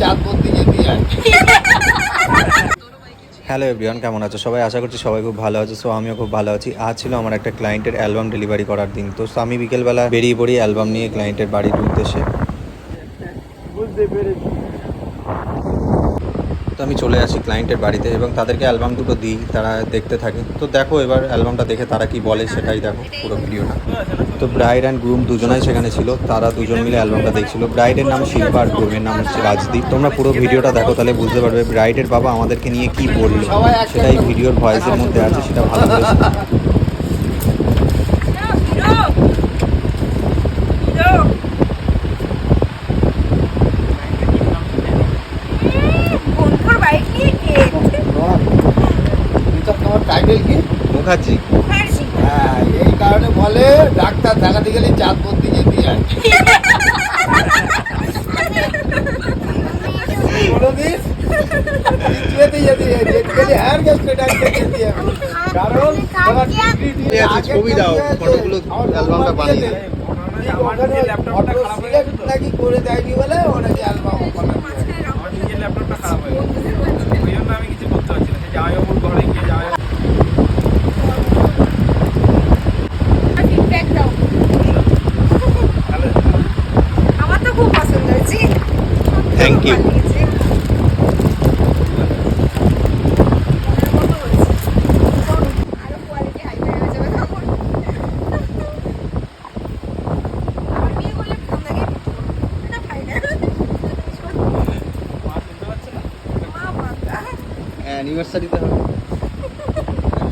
চাঁদ বলতে হয় হ্যালো এভরিওয়ান কেমন আছো? সবাই আশা করছি সবাই খুব ভালো আছে সো আমিও খুব ভালো আছি। আজ ছিল আমার একটা ক্লায়েন্টের অ্যালবাম ডেলিভারি করার দিন তো আমি বিকেলবেলা বেরিয়ে পড়ি অ্যালবাম নিয়ে ক্লায়েন্টের বাড়ির উদ্দেশ্যে। তো আমি চলে আসি ক্লায়েন্টের বাড়িতে এবং তাদেরকে অ্যালবাম দুটো দিই, তারা দেখতে থাকে। তো দেখো এবার অ্যালবামটা দেখে তারা কি বলে সেটাই দেখো পুরো ভিডিওটা। তো ব্রাইড অ্যান্ড গ্রুম দুজনাই সেখানে ছিল, তারা দুজন মিলে অ্যালবামটা দেখছিল। ব্রাইডের নাম শিল্পা আর গ্রুমের নাম হচ্ছে রাজদীপ। তোমরা পুরো ভিডিওটা দেখো, তাহলে বুঝতে পারবে ব্রাইডের বাবা আমাদেরকে নিয়ে কি বলল। সেটাই ভিডিওর ভয়েসের মধ্যে আছে, সেটা ভালো টাইটেল কি? মুখার্জি। হ্যাঁ এই কারণে বলে ডাক্তার দেখাতে গেলে চাঁদ বলতে যেতে হয় কোনোদিন যেতে যেতে যেতে গেলে হ্যার গেছে ডাক্তার যেতে হবে কারণ তোমার দিয়ে ছবি দাও, ফটোগুলো আমার অ্যালবামটা বানিয়ে দিয়ে। দিয়ে ওখানে অটো নাকি করে দেয়নি বলে ওনাকে অ্যালবাম বানাতে হয়। আমার নিজের ল্যাপটপটা খারাপ হয়ে গেছে ওই জন্য আমি কিছু করতে পারছি না সেই জামাইবাবুর ঘরে গিয়ে জামাই ফিডব্যাক দাও আমার তো খুব পছন্দ হয়েছে Thank you. ভালো লেগেছে। আরও quality high হয়ে যাবে তখন। আমার বিয়ে করলে ফোন লাগে এটা পাই না মা শুনতে পাচ্ছে না মা বাবা অ্যানিভার্সারিতে হবে।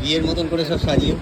বিয়ের মতন করে সব সাজিয়ে।